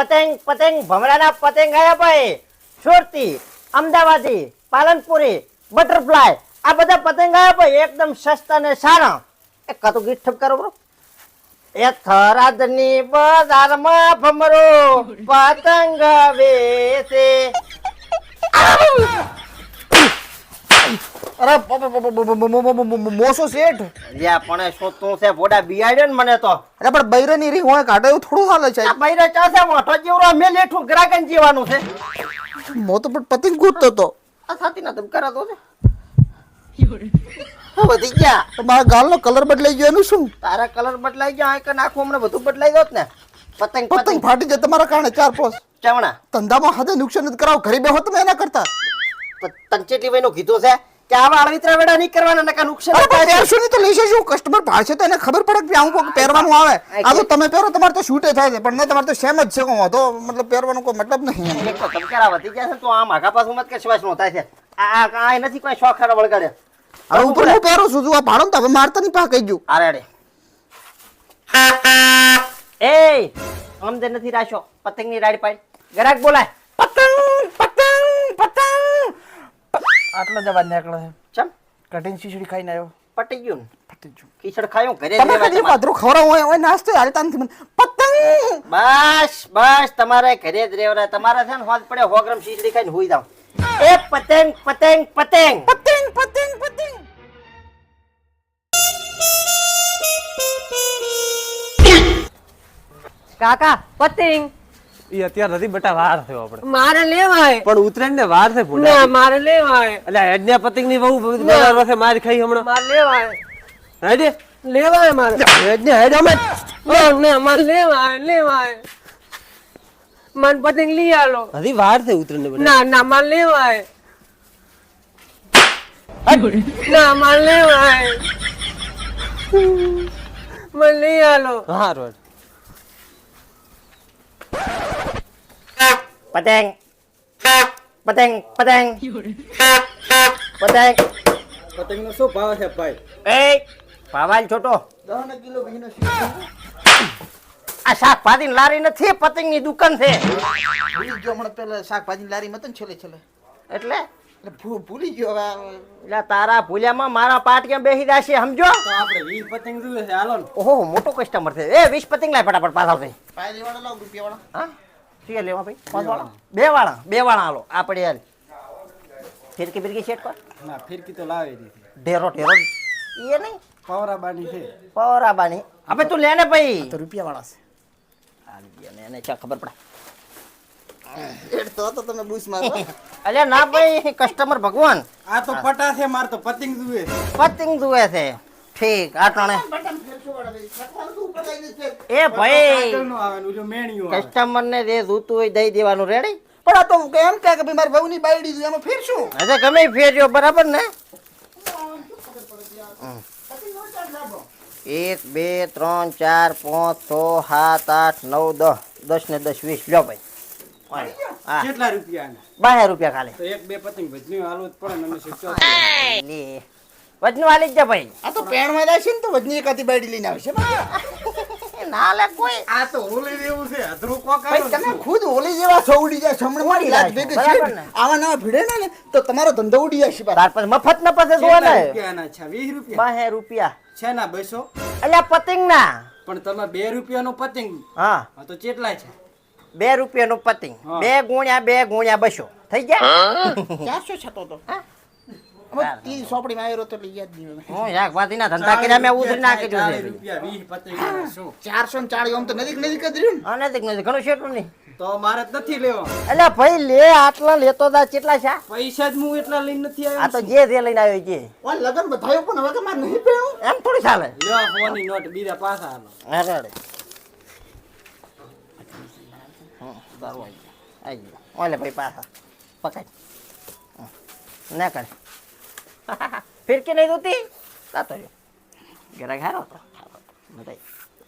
પતંગ પતંગ, ભમરાના પતંગ આયા ભાઈ. સુરતી, અમદાવાદી, પાલનપુરી, બટરફ્લાય, આ બધા પતંગ આયા ભાઈ, એકદમ સસ્તા ને સારા. એ કાતું ગીત ઠપ કરો, બરો. એ થરાદની બજારમાં ભમરો પતંગ વેચે. અરે મોસો શેઠ લ્યા પણ શું તું છે ભોડા બિયાડે ને મને તો અરે પણ બૈરે ની રી હોય કાઢે થોડું હાલે છે બૈરે ચાસે મોટો જીવરો મે લેઠું ગ્રાગન જીવાનું છે મો તો પણ પતિંગ ગોતતો તો આ સાતી ના તમ કરાતો છે વધી ગયા મારા ગાલનો કલર બદલાઈ ગયો એનું શું તારા કલર બદલાઈ ગયો આ કે નાખું હમણાં બધું બદલાઈ ગયો ને પતંગ પતંગ ફાટી જાય તમારા કારણે ચાર પોસ ચવણા ધંધામાં હદે નુકસાન કરાવ ઘરે બેહો તમે એના કરતા તંચેટી ભાઈ કીધો છે કે આવા અળવિતરા વેડા નહીં કરવાના નકા નુકસાન થાય છે. તો લેશે શું કસ્ટમર ભાળશે તો એને ખબર પડે કે આવું કોક પહેરવાનું આવે. આ તો તમે પહેરો તમારે તો શૂટે થાય છે. પણ નહીં તમારે તો સેમ જ છે કોઈ તો મતલબ પહેરવાનો કોઈ મતલબ નહીં. એક તો ધબકારા વધી ગયા છે? તો આ માગા પાછું મત કે શ્વાસ નો થાય છે. આ આ નથી કોઈ શોખ ખરા વળગાડે. હવે ઉપર હું પહેરું છું? જો આ ભાડો તો હવે મારતા નહીં પા કહી ગયું. આરેડે એ અમને નથી રાખ્યો. પતંગની રાડ પાડી. ગરાક બોલાય. પતંગ. જવા નીકળે છે. ચમ. કઠિન ખીચડી ખાઈને આવ્યો. પટી ગયું પટી ગયું. ખીચડ ખાયો ઘરે તમે કદી તમારે. પાત્રો ખવડાવો હોય હોય નાસ્તો હારે તાનથી મને પતંગ! બસ બસ તમારે ઘરે જ રહેવાના. તમારે છે ને હોજ પડે સો ખીચડી ખાઈને હોઈ જાવ એ પતંગ પતંગ પતંગ! પતંગ પતંગ પતંગ! કાકા પતંગ! ઈ અત્યારે નથી બેટા વાર થયો આપણે. મારે લેવાય. પણ ઉતરાયણ ને વાર છે ના મારે લેવાય. એટલે હેડને પતિકની બહુ બધા વર્ષે માર ખાઈ હમણાં. મારે લેવાય. હેડે. લેવાય મારે. હેડને હેડ અમે. ના મારે લેવાય લેવાય. મન પતિક લઈ આલો. હજી વાર છે ઉત્તરાયણ ને ના ના મારે લેવાય. ના મારે લેવાય. મને લઈ આલો. હા રોડ ปะแดงปะแดงปะแดงปะแดง પતંગનો શું ભાવ છે છોટો દસ લારી નથી પતંગની દુકાન છે. ભૂલી ગયો હમણાં પેલા શાકભાજી લારી મતન છેલ્લે એટલે? ભૂલી ગયો હવે તારા ભૂલ્યામાં મારા પાટિયા બેસી જશે સમજો? તો આપણે પતંગ હાલો મોટો કસ્ટમર છે. એ 20 પતંગ લાય ફટાફટ પાછળ હા? ઠીક લેવા ભાઈ? પાંચ વાળા. બે વાળા બે વાળા હાલો. આ પડી હાલ. ફિરકી ફિરકી સેટ કર. ના ફિરકી તો લાવી દીધી. ઢેરો ઢેરો. એ નહીં. પવરાબાની છે. પવરાબાની. હવે તું લેને ભાઈ. તો રૂપિયા વાળા છે. આ ગયો ને એને ચા ખબર પડે. તો તો તમે બૂસ મારો અલ્યા ના ભાઈ કસ્ટમર ભગવાન. આ તો પટા છે માર તો પતિંગ જુએ પતિંગ જુએ છે. ઠીક આટણે એ ભાઈ. નો ને કસ્ટમર ને જે જોતું હોય દઈ દેવાનું રેડી પણ આ તો એમ કહે કે ભાઈ મારી બહુની બાયડી છે એમાં ફેરશું. અરે ગમે ફેરજો બરાબર ને? એક બે ત્રણ ચાર પાંચ છ સાત આઠ નવ દસ. દસ ને દસ વીસ. લો ભાઈ. હા. કેટલા રૂપિયા બાર રૂપિયા ખાલી. એક બે પતંગ ભજની હાલવું જ પડે ને વજનું વાલી જ ભાઈ. આ તો પેણમાં જાય છે ને તો વજની એકાદી બાયડી લઈને આવશે ના લે કોઈ. આ તો હોલી જેવું છે અધરું કોક ભાઈ તમે ખુદ ઓલી જેવા છો ઉડી જાય છમણ મારી લાજ ભેગી છે. આવા નવા ભીડે ને તો તમારો ધંધો ઉડી જાય છે તાર પાસે મફત ન પાસે કેટલા જોવાના રૂપિયાના છે? વીસ રૂપિયા. બાહે રૂપિયા. છે ના બસો? અલ્યા પતંગ ના પણ તમે બે રૂપિયાનું પતંગ. હા. હા તો કેટલા છે? બે રૂપિયાનું પતંગ. હા. બે ગુણ્યા બે ગુણ્યા બસો. થઈ ગયા? ચારસો છતો તો તી સોપડીમાં આવ્યો તો એટલે યાદ નહીં હું શાકભાજીના ધંધા કર્યા મેં ઉધરી છે. તો નજીક નજીક જ રહ્યું ને. અને નથી નથી ઘણું શેઠું નહીં તો મારે નથી લેવો. એટલે ભાઈ લે આટલા લેતો તા કેટલા છે? પૈસા જ હું એટલા લઈને નથી આ તો જે જે લઈને આવ્યો છે. લગન બધાયો પણ હવે કે મારે નહીં પહેણું. એમ થોડી ચાલે. લ્યો ફોની નોટ બીજા પાછા અરે આવી. ઓલે ભાઈ પાછા. પકડ. ના કરે. ફિરકી નહીં દોતી તાતો રહ્યો ગરાક હારો હતો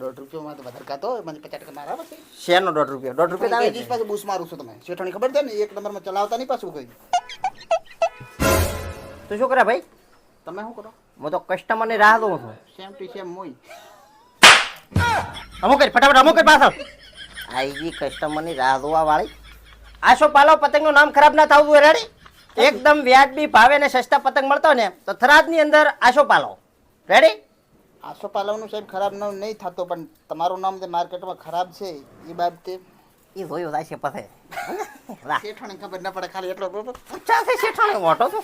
દોઢ રૂપિયામાં તો વધારે કાતો હોય મને પચાસ ટકા મારા પછી. શેરનો દોઢ રૂપિયા? દોઢ રૂપિયા આવે છે. પાછું બૂસ મારું છું તમે. શેઠણી ખબર છે ને એક નંબરમાં ચલાવતા નહીં પાછું કઈ. તું શું કરે ભાઈ? તમે શું કરો? હું તો કસ્ટમરની રાહ દઉં છું. સેમ ટુ સેમ મોય અમુક કરી ફટાફટ અમુક કરી પાછળ. આઈ ગઈ કસ્ટમરની રાહ જોવા વાળી આશો પાલો? પતંગનું નામ ખરાબ ના થવું રેડી એકદમ વ્યાજબી ભાવે ને સસ્તા પતંગ મળતો ને તો થરાદની અંદર આશો પાલો. રેડી આસો પાલવનું સાહેબ ખરાબ નામ નહીં થતો પણ તમારું નામ જે માર્કેટમાં ખરાબ છે એ બાબતે એ જોયું થાય છે પછી વાહ. શેઠાણી ખબર ના પડે ખાલી એટલો બરોબર છે શેઠાણે? મોટો તો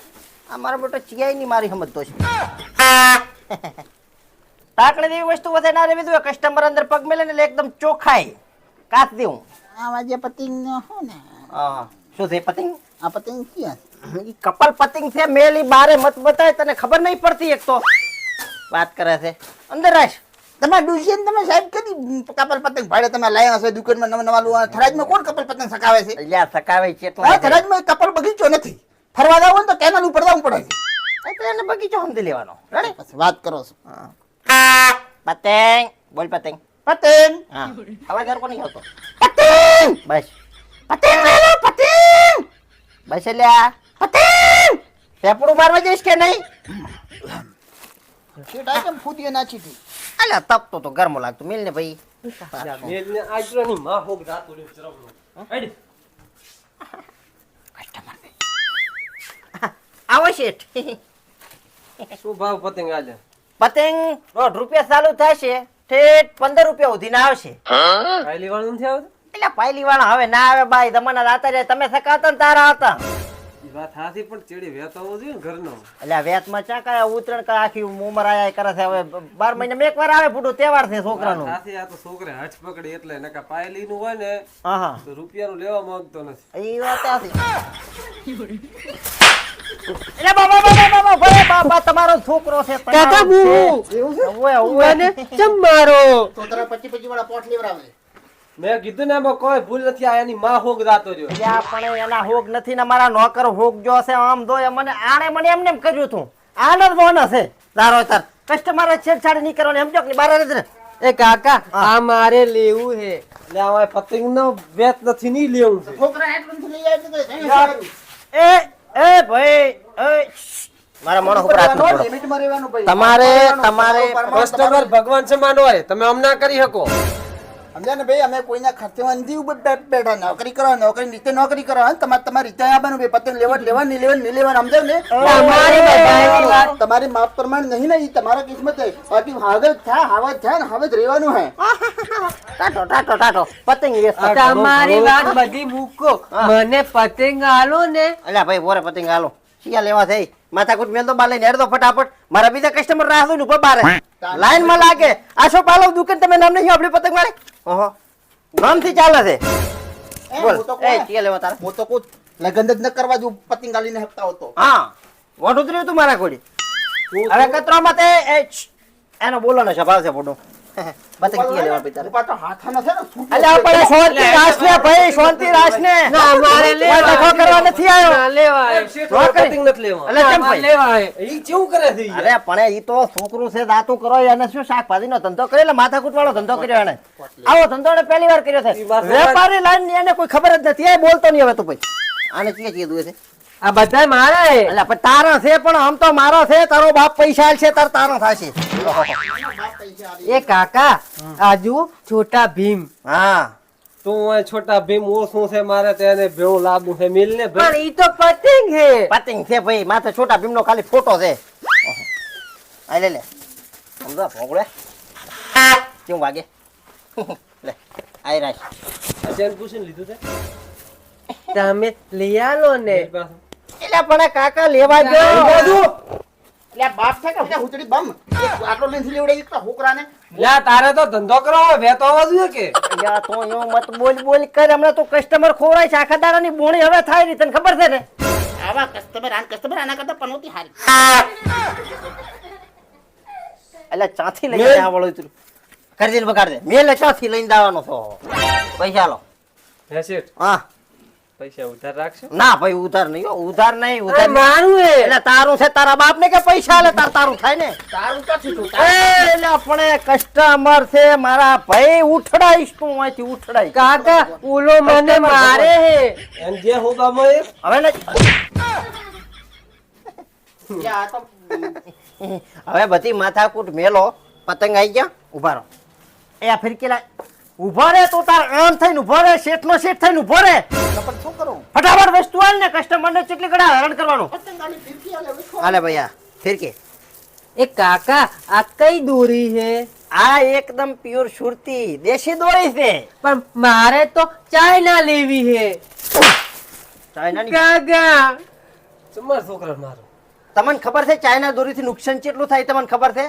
આ મારો બેટો ચિયાઈ ની મારી સમજતો છે. તાકડી જેવી વસ્તુ વધે ના રેવી જોઈએ. કસ્ટમર અંદર પગ મેલે ને એકદમ ચોખાઈ. કાચ દેવું. આવા જે પતિંગ હો ને. હા. શું છે પતંગ? આ પતિંગ ક્યાં કપલ પતિંગ છે મેલી બારે મત બતાય તને ખબર નહીં પડતી એક તો. વાત કરે છે. અંદર રાખ તમે ડુસિયન તમે સાહેબ કદી કપલ પતંગ ભાડે તમે લાયા હશે દુકાનમાં નવા નવા લુવા થરાજમાં કોણ કપલ પતંગ સકાવે છે? એટલે સકાવે છે તો થરાજમાં કપલ બગીચો નથી. ફરવા જાવ ને તો કેનાલ ઉપર જવું પડે છે. એને બગીચો સમજી લેવાનો. વાત કરો છો. પતંગ. બોલ પતંગ. પતંગ. હા. અવાજ હરકો નહીં આવતો? પતંગ! બસ. પતંગ પતંગ! બસ એટલે પતંગ! પેપડું મારવા જઈશ કે નહીં? શેઠ આ કેમ નાચી હતી અલ્યા તપતો તો ગરમો લાગતો. મિલ ને ભાઈ. મેલને આજરાની માં હોગ જાતું રહ્યું ચરમનું. હેડી. આવો શેઠ. શું ભાવ પતંગ આજે પતંગ દોઢ રૂપિયા ચાલુ થશે. ઠેઠ પંદર રૂપિયા સુધી ના આવશે. કાંઈ વાળું નથી આવતું? એટલે પાયલી વાળા હવે ના આવે બાઈ. તમારા રાતા તમે સકાતા ને તારા હતા. વાત હાથી પણ ચેડી વેતો હોવો જોઈએ ઘરનો. એટલે આ વેતમાં ચા કાંઈ ઉતરણ કાંઈ આખી ઉંમર આયા કરે છે. હવે બાર મહિને એક વાર આવે ફૂટો તહેવાર છે છોકરાનો. હાથી આ તો છોકરે હઠ પકડી એટલે નકા પાયલી નું હોય ને હા હા તો રૂપિયાનું લેવા માંગતો નથી. એ વાત હતી એટલે બાબા બાબા બાબા ભાઈ બાબા તમારો છોકરો છે કાકા બુ. છે. ઓવે, ઓવે. ચમ મારો? તો તારા પચી પચી વાળા પોટ લેવડાવે. મેં કીધું ને એમાં કોઈ ભૂલ નથી આ એની માં હોગ જાતો રહ્યો. ત્યાં પણ એના હોગ નથી ને મારા નોકર હોગ જો હશે આમ જો મને આણે મને એમને એમ કર્યું હતું. આનંદ મોહન હશે તારો તાર. કસ્ટમર છેડછાડ નહીં કરવાની સમજો કે બાર જ એ કાકા આ મારે લેવું હે એટલે આ પતંગ નો વેત નથી નહીં લેવું છે. છોકરા હેઠળ લઈ આવે તો એ એ ભાઈ એ મારા મોઢા ઉપર હાથ મૂકો. તમારે તમારે કસ્ટમર ભગવાન સમાન હોય તમે આમ ના કરી શકો. સમજ્યા ને ભાઈ? અમે કોઈના ખર્ચે નથી ઉપર બેઠા નોકરી કરો નોકરી રીતે નોકરી કરો. તમારે તમારી રીતે આવવાનું ભાઈ પતંગ લેવા લેવા નહીં લેવા નહીં લેવા સમજાવ ને? તમારી બધાની વાત. તમારી માપ પ્રમાણે નહીં ને તમારા કિસ્મત છે. બાકી હવે જ થયા હવે થયા ને હવે જ રહેવાનું હે. ટાટો ટાટો ટાટો. પતંગ તમારી વાત બધી મૂકો. મને પતંગ આલો ને. અલ્યા ભાઈ બોરે પતંગ આલો. શિયા લેવા થઈ માથાકૂટ મેલ તો બાલે લઈને તો ફટાફટ. મારા બીજા કસ્ટમર રાહ જોઈને ઊભા બારે. લાઈનમાં લાગે. આશો પાલો દુકાન? તમે નામ નહીં આપણી પતંગ મારે? ઓહો. નામથી ચાલે છે? બોલ. એ કે લેવા તારા? હું તો કહું લગન જ ન કરવા દઉં પતંગ ને હપ્તા હતો હા. વોટ ઉતર્યું તું મારા કોડી અરે કતરા મતે એ એનો બોલો ને સ્વભાવ છે ફોટો. પતંગ ચિયા લેવા ભાઈ તારે તો હાથા નથી ને છૂટું અલ્યા આપણે શાંતિ રાખ ને ભાઈ શાંતિ રાખ ને ના મારે લેવા કોઈ કરવા નથી આવ્યો. ના લેવા આવ્યો. નોકરી. નથી લેવા. અલે કેમ ભાઈ? લેવા આવ્યો. ઈ કેવું કરે છે અરે પણ એ તો છોકરું છે દાતું કરો એને શું શાકભાજી નો ધંધો કર્યો? એટલે માથાકૂટ વાળો ધંધો કર્યો એને. આવો ધંધો ને પહેલી વાર કર્યો છે. વેપારી લાઈનની એને કોઈ ખબર જ નથી. એ બોલતો નહીં હવે તો ભાઈ. આને ચીએ દુએ છે. આ બધા મારા. હે એટલે પણ તારા છે પણ આમ તો મારો છે. તારો બાપ પૈસા છે તાર તારો થશે. એ કાકા આજુ છોટા ભીમ. હા. તું છોટા ભીમ ઓ શું છે મારે તેને ભેળું લાવવું છે મિલ ને પણ ઈ તો પતંગ છે. પતંગ છે ભાઈ માથે છોટા ભીમનો ખાલી ફોટો છે. આ લે લે. સમજો ભોગળે કેવું વાગે? લે આઈ રાખ. અજયને પૂછીને લીધું છે? તમે લઈ આલો ને. એટલે પણ કાકા લેવા દો બધું. એટલે બાપ છે કે હુચડી બમ? આટલો લઈને લેવડે એક તો છોકરાને? લ્યા તારે તો ધંધો કરવો હોય વેતો હોવો જોઈએ કે? યા તો યો મત બોલ બોલ કર હમણાં તો કસ્ટમર ખોરાય છે આખા દાડાની બોણી હવે થાયની તને ખબર છે ને? આવા કસ્ટમર આન કસ્ટમર આના કરતા પનોતી હારી. એટલે ચાથી લઈ લઈને આવળો તું. કરી દે બગાડ દે. મેલે ચાથી લઈને દાવાનો છો. પૈસા લો. હે હા. પૈસા ઉધાર રાખશો? ના ભાઈ ઉધાર નહીં હો, ઉધાર નહીં ઉધાર મારું હે એટલે તારું છે તારા બાપ ને કે પૈસા લે તાર તારું થાય ને? તારું તો એટલે આપણે કસ્ટમર છે મારા ભાઈ ઉઠડાઈશ તું અહીંથી ઉઠડાઈ કાકા ઓલો મને મારે હે. એમ જે હું ગમે હવે ને હવે બધી માથાકૂટ મેલો. પતંગ આવી ગયા ઊભા રહો. એ આ ફિરકી લાય. ઊભો રે તો તાર આમ થઈને ઊભો રે શેઠનો શેઠ થઈને ઊભો રે. પણ શું કરું? ફટાફટ વસ્તુ આલ ને કસ્ટમરને કેટલી કડા હેરાન કરવાનું. આલી ભૈયા ફિરકી એ કાકા આ કઈ દોરી છે? આ એકદમ પ્યોર સુરતી દેશી દોરી છે. પણ મારે તો ચાઇના લેવી છે. ચાઇનાની કાકા. તમારા છોકરા મારો. તમને ખબર છે ચાઇના દોરીથી નુકસાન કેટલું થાય તમને ખબર છે?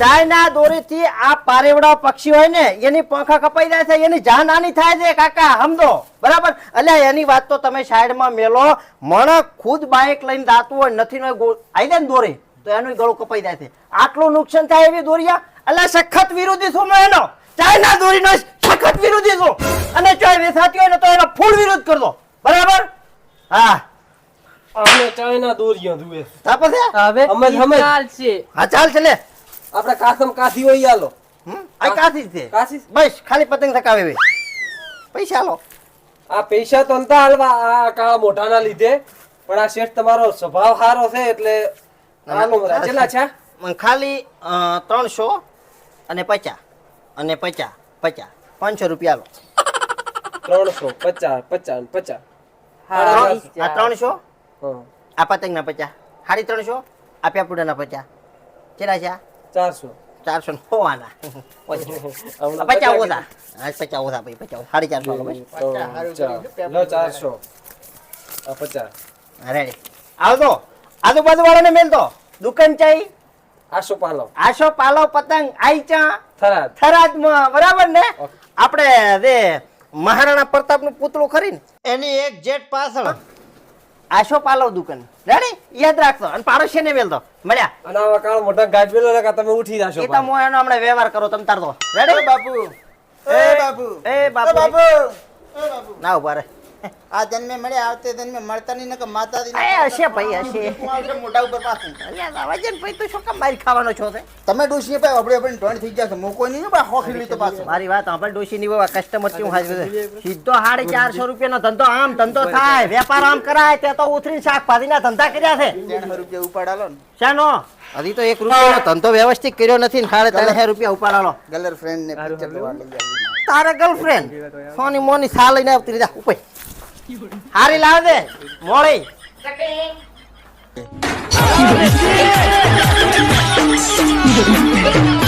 ચાઇના દોરીથી આ પારેવડા પક્ષી હોય ને, એની પાંખા કપાઈ જાય છે, એની જાન હાની થાય છે, કાકા, સમજો. બરાબર? અલ્યા, એની વાત તો તમે સાઈડમાં મેલો. મણ ખુદ બાઇક લઈને દાતું હોય નથી આવી જાય ને દોરી, તો એનું ગળું કપાઈ જાય છે. આટલું નુકસાન થાય એવી દોરિયા? એટલે સખત વિરોધી મેં એનો. ચાઇના દોરીનો સખત વિરોધી છું. અને જો એ વેચાતી હોય ને તો એનો ફૂલ વિરોધ કરજો. બરાબર? હા. અમે ચાઇના દોરીઓ જુએ તાપસ છે? હવે અમે જ અમે જ. ચાલશે હા ચાલ ચલે આપણે કાસમ કાશી હોય આલો. હમ? આ કાથી છે. કાસી બસ ખાલી પતંગ થકાવે બે પૈસા આલો. આ પૈસા તો અંતા હાલવા આ કા મોઢાના લીધે. પણ આ શેઠ તમારો સ્વભાવ સારો છે એટલે આલો મરા ચેલા છે? મને ખાલી ત્રણસો અને પચાસ. અને પચાસ પચાસ. પાંચસો રૂપિયા લો ત્રણસો પચાસ પચાસ પચાસ. ત્રણસો? આ પતંગના પચાસ. સાડી ત્રણસો આ પેપુડાના પચાસ. કેટલા છે? ચારસો. ચારસો હોવાના. પચાસ. ઓછા. હા પચાસ ઓછા ભાઈ પચાસ. સાડી ચારસો ચારસો. આ પચાસ. રેડી. આવતો આજુબાજુ વાળાને દુકાન ચાઈ. આશો પાલો. આશો પાલો પતંગ. આઈ ચા. થરાદ. થરાદમાં. બરાબર ને? આપણે જે મહારાણા પ્રતાપનું પૂતળું ખરી ને એની એક જેટ પાછળ. આશો પાલવ દુકાન. રેડી? યાદ રાખજો. અને પાડોશી ને મેલતો મળ્યા. અને આવા કાળ મોટા ગાજવેલો ને તમે ઉઠી જાશો એ તો હું એનો હમણાં વ્યવહાર કરો તમ તાર દો. રેડી? બાપુ. એ બાપુ. એ બાપુ. બાબુ એ બાપુ. ના ઊભા રે આ જન્મે મળે આવતે જન્મે મળતા નહીં નકર માતાજી એ હશે ભાઈ હશે. મોટા ઉપર પાછું. અલ્યા વજન ભાઈ તો શું કામ મારી ખાવાનો છો તે? તમે ડોશી ભાઈ આપણે આપણે ટોણ થઈ જશે મૂકો નહીં ને ભાઈ હોખી લીધો પાછો. મારી વાત આપણે ડોશી ની કસ્ટમર કેવું હાજર સીધો સાડી ચારસો રૂપિયાનો ધંધો આમ ધંધો થાય વેપાર આમ કરાય તે તો ઉતરીને શાકભાજીના ધંધા કર્યા છે. ત્રણસો રૂપિયા ઉપાડાલો ને. શાનો? હજી તો એક રૂપિયાનો ધંધો વ્યવસ્થિત કર્યો નથી ને સાડે ત્રણસો રૂપિયા ઉપાડાલો. ગલર ફ્રેન્ડ ને પિક્ચર જોવા લઈ આવી તારા ગર્લફ્રેન્ડ સોની મોની સા લઈને આવતી રહી જા ઉપર હારી લાવ દે મોળી Thank you.